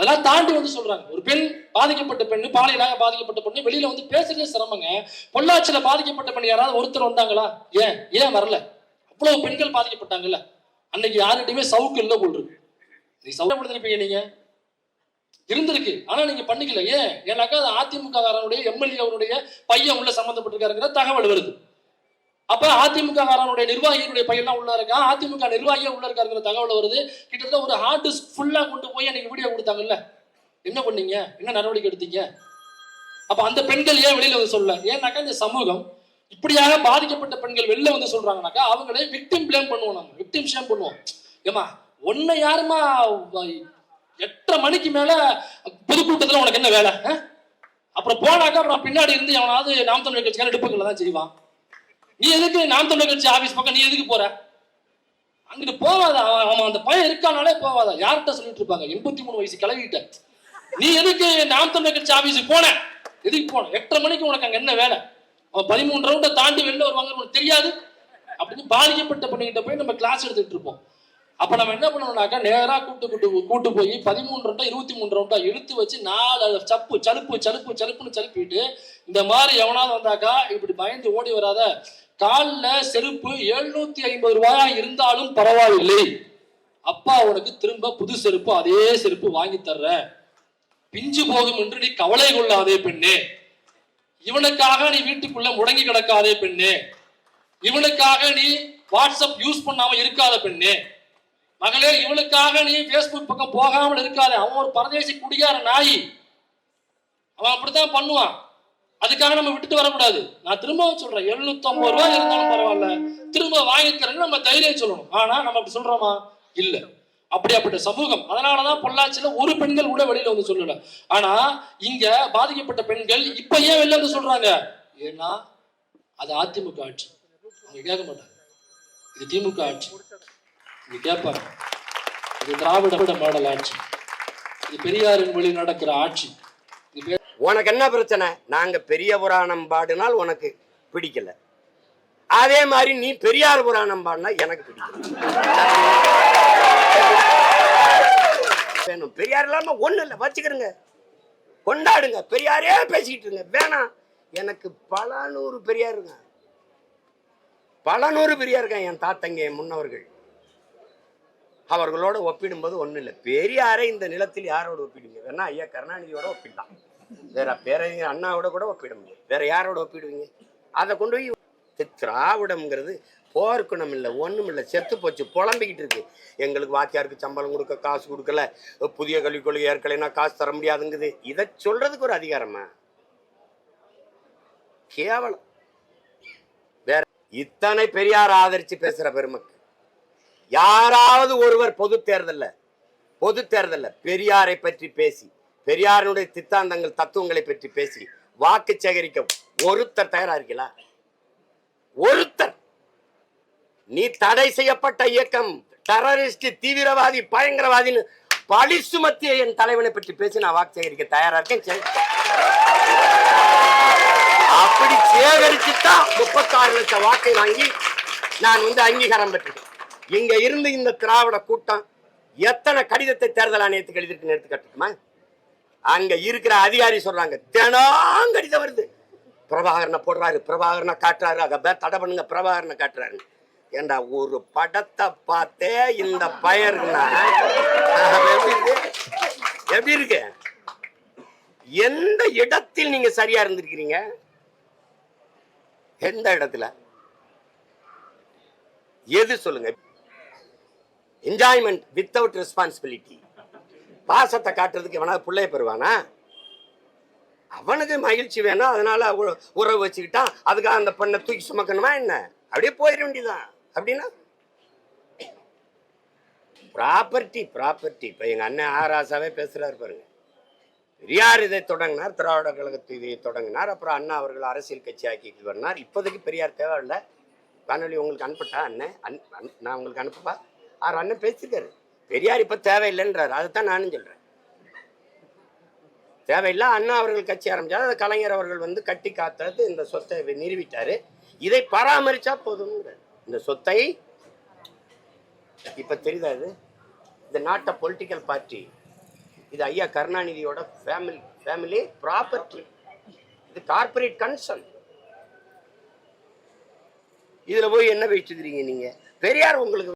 அதெல்லாம் தாண்டி வந்து சொல்றாங்க. ஒரு பெண் பாதிக்கப்பட்ட பெண்ணு பாலியலாக பாதிக்கப்பட்ட பெண்ணு வெளியில வந்து பேசுறதே சிரமங்க. பொள்ளாச்சியில பாதிக்கப்பட்ட பெண் யாராவது ஒருத்தர் வந்தாங்களா? ஏன்? ஏன் வரல? அவ்வளவு பெண்கள் பாதிக்கப்பட்டாங்கல்ல? அன்னைக்கு யாருகிட்டயுமே சவுக்கு இல்ல போல் இருக்கு. நீ சவுக்கப்படுத்திருப்பீங்க நீங்க. இருந்திருக்கு. ஆனா நீங்க பண்ணிக்கல. ஏன்? ஏன்னாக்கா அது அதிமுக காரனுடைய எம்எல்ஏ அவருடைய பையன் உள்ள சம்பந்தப்பட்டிருக்காருங்கிற தகவல் வருது. அப்ப அதிமுக காரனுடைய நிர்வாகிகளுடைய பையன்லாம் உள்ள இருக்கா அதிமுக நிர்வாகியே உள்ள இருக்காருங்கிற தகவல் வருது. கிட்டத்தட்ட ஒரு ஹார்ட் டிஸ்க் ஃபுல்லா கொண்டு போய் எனக்கு வீடியோ கொடுத்தாங்கல்ல. என்ன பண்ணீங்க? என்ன நடவடிக்கை எடுத்தீங்க? அப்ப அந்த பெண்கள் ஏன் வெளியில வந்து சொல்ல ஏன்னாக்கா இந்த சமூகம் இப்படியாக பாதிக்கப்பட்ட பெண்கள் வெளில வந்து சொல்றாங்கனாக்கா அவங்களே விக்டிம் பிளேம் பண்ணுவோம் நம்ம. விக்டிம் ஷேம் பண்ணுவோம். ஏமா உன்னை யாருமா எட்டரை மணிக்கு மேல பொதுக்கூட்டத்துல உனக்கு என்ன வேலை? அப்புறம் போனாக்கா அப்புறம் பின்னாடி இருந்து எவனாவது நாம் தமிழ் கட்சிக்கான எடுப்புகளை தான் செய்வான். நீ எதுக்கு நாம் தமிழர் கட்சி ஆபீஸ் பக்கம் நீ எதுக்கு போற? அங்கிட்டு போவாத? அவன் அவன் அந்த பையன் இருக்கானாலே போவாதா? யார்கிட்ட சொல்லிட்டு இருப்பாங்க? எண்பத்தி மூணு வயசு கிளவிட்ட. நீ எதுக்கு நாம் தமிழர் கட்சி ஆபீஸுக்கு போன? எதுக்கு போன? எட்டரை மணிக்கு உனக்கு அங்க என்ன வேலை? அவன் பதிமூணு ரவுண்டை தாண்டி வெளில வருவாங்க உனக்கு தெரியாது? அப்படின்னு பாதிக்கப்பட்ட பண்ணிக்கிட்ட போய் நம்ம கிளாஸ் எடுத்துட்டு இருப்போம். அப்ப நம்ம என்ன பண்ணணும்னாக்கா நேராக கூட்டு கூட்டு கூட்டு போய் பதிமூணு ரவுண்டா இருபத்தி மூணு ரவுண்டா இழுத்து வச்சு நாலு அதை சப்பு சலுப்பு சலுப்பு சலுப்புன்னு சலுப்பிட்டு இந்த மாதிரி எவனாவது வந்தாக்கா இப்படி பயந்து ஓடி வராத காலில் செருப்பு எழுநூத்தி ஐம்பது ரூபாயா இருந்தாலும் பரவாயில்லை. அப்பா உனக்கு திரும்ப புது செருப்பு அதே செருப்பு வாங்கி தர்ற. பிஞ்சு போகும் என்று நீ கவலை கொள்ளாதே பெண்ணே. இவனுக்காக நீ வீட்டுக்குள்ள முடங்கி கிடக்காதே பெண்ணே. இவனுக்காக நீ வாட்ஸ்அப் யூஸ் பண்ணாம இருக்காத பெண்ணே. மகளே இவனுக்காக நீ ஃபேஸ்புக் பக்கம் போகாமல் இருக்காதே. அவன் ஒரு பரதேசி குடிகார நாய். அவன் அப்படித்தான் பண்ணுவான். அதுக்காக நம்ம விட்டுட்டு வரக்கூடாது. நான் திரும்பவும் சொல்றேன் 750 ரூபாய் இருந்தாலும் பரவாயில்ல. திரும்ப வாங்கி தரேன்னு நம்ம தைரியம் சொல்லணும். ஆனா நம்ம அப்படி சொல்றோமா? இல்ல. அப்படியாப்பட்ட சமூகம். அதனாலதான் பொள்ளாச்சியில ஒரு பெண்கள் கூட வெளியில வந்து சொல்லல. ஆனா இங்க பாதிக்கப்பட்ட பெண்கள் இப்ப ஏன் வெளில வந்து சொல்றாங்க? ஏன்னா அது அதிமுக ஆட்சி. அவங்க கேட்க மாட்டாங்க. இது திமுக ஆட்சி. இது கேட்பாங்க. இது திராவிட மாடல் ஆட்சி. இது பெரியாரின் வழி நடக்கிற ஆட்சி. உனக்கு என்ன பிரச்சனை? நாங்க பெரிய புராணம் பாடினால் உனக்கு பிடிக்கல. அதே மாதிரி நீ பெரியார் புராணம் பாடினா எனக்கு பிடிக்கல. வேணும். பெரியார் இல்லாம ஒண்ணு இல்லை. வச்சுக்கிறங்க கொண்டாடுங்க. பெரியாரே பேசிக்கிட்டு இருங்க. வேணாம். எனக்கு பல நூறு பெரியார் இருக்கான் பல நூறு பெரியார் இருக்கான் என் தாத்தங்க என் முன்னவர்கள். அவர்களோட ஒப்பிடும்போது ஒன்றும் இல்லை. பெரியாரை இந்த நிலத்தில் யாரோட ஒப்பிடுங்க? வேணா ஐயா கருணாநிதியோட ஒப்பிடலாம். வேற பேரறிஞர் அண்ணாவோட கூட ஒப்பிட முடியும் வேற யாரோட ஒப்பிடுவீங்க? அதை கொண்டு போய் தி- திராவிடம்ங்கிறது போர்க்குணம் இல்லை ஒன்றும் இல்லை. செத்து போச்சு புலம்பிக்கிட்டு இருக்கு. எங்களுக்கு வாத்தியாருக்கு சம்பளம் கொடுக்க காசு கொடுக்கல. புதிய கல்விக் கொள்கை ஏற்கலைன்னா காசு தர முடியாதுங்குது. இதை சொல்றதுக்கு ஒரு அதிகாரமா? கேவலம். வேற இத்தனை பெரியார் ஆதரிச்சு பேசுற பெருமக்கு யாராவது ஒருவர் பொது தேர்தல்ல பொது தேர்தல்ல பெரியாரை பற்றி பேசி பெரியாருடைய சித்தாந்தங்கள் தத்துவங்களை பற்றி பேசி வாக்கு சேகரிக்க ஒருத்தர் தயாரா இருக்கீங்களா ஒருத்தர்! நீ தடை செய்யப்பட்ட இயக்கம் டெரரிஸ்ட் தீவிரவாதி பயங்கரவாதின்னு பழி சுமத்திய என் தலைவனை பற்றி பேசி நான் வாக்கு சேகரிக்க தயாரா இருக்கேன் சரி. அப்படி சேகரிச்சுதான் முப்பத்தாறு லட்சம் வாக்கை வாங்கி நான் வந்து அங்கீகாரம் பெற்றேன். இங்க இருந்து இந்த திராவிட கூட்டம் எத்தனை கடிதத்தை தேர்தல் ஆணையத்துக்கு எழுதிருக்குன்னு எடுத்துக்கட்டுமா அங்க இருக்கிற அதிகாரி சொல்றாங்க தினம் கடிதம் வருது. பிரபாகரனை போடுறாரு பிரபாகரனை காட்டுறாரு அதை தடை பண்ணுங்க பிரபாகரனை காட்டுறாரு. ஏண்டா ஒரு படத்தை பார்த்தே இந்த பயர்னா எப்படி இருக்கு? எந்த இடத்தில் நீங்க சரியா இருந்திருக்கிறீங்க? எந்த இடத்துல? எது சொல்லுங்க? என்ஜாய்மெண்ட் வித்தவுட் ரெஸ்பான்சிபிலிட்டி பாசத்தை காட்டுறதுக்கு எவனாவது பிள்ளைய பெறுவானா? அவனுக்கு மகிழ்ச்சி வேணும். அதனால உறவு வச்சுக்கிட்டான் அதுக்காக அந்த பெண்ணை தூக்கி சுமக்கணுமா என்ன? அப்படியே போயிட வேண்டியதான் அப்படின்னா? ப்ராப்பர்ட்டி ப்ராப்பர்ட்டி இப்போ எங்கள் அண்ணன் ஆராசாவே பேசுகிறாரு பாருங்க. பெரியார் இதை தொடங்கினார் திராவிட கழகத்தை இதை தொடங்கினார். அப்புறம் அண்ணா அவர்கள் அரசியல் கட்சி ஆக்கிட்டு வந்தார். இப்போதைக்கு பெரியார் தேவை இல்லை வானொலி உங்களுக்கு அனுப்பட்டா அண்ணன்? அன் அன்- நான் உங்களுக்கு அனுப்பப்பா ஆறு அண்ணன் பேசியிருக்காரு. பெரியார் இப்போ தேவையில்லைன்றார். அதைத்தான் நானும் சொல்கிறேன் தேவையில்லை அண்ணா அவர்கள் கட்சி ஆரம்பிச்சார். அதை கலைஞர் அவர்கள் வந்து கட்டி காத்தது இந்த சொத்தை நிறுவிட்டார். இதை பராமரிச்சா போதும் இந்த சொத்தை இப்போ தெரியுதா இது? இந்த நாட்டை பொலிட்டிக்கல் பார்ட்டி இது ஐயா கருணாநிதியோட ஃபேமிலி ஃபேமிலி ப்ராப்பர்ட்டி இது கார்ப்பரேட் கன்சர்ன் இதுல போய் என்ன பேசிக்கிறீங்க நீங்க? பெரியார் உங்களுக்கு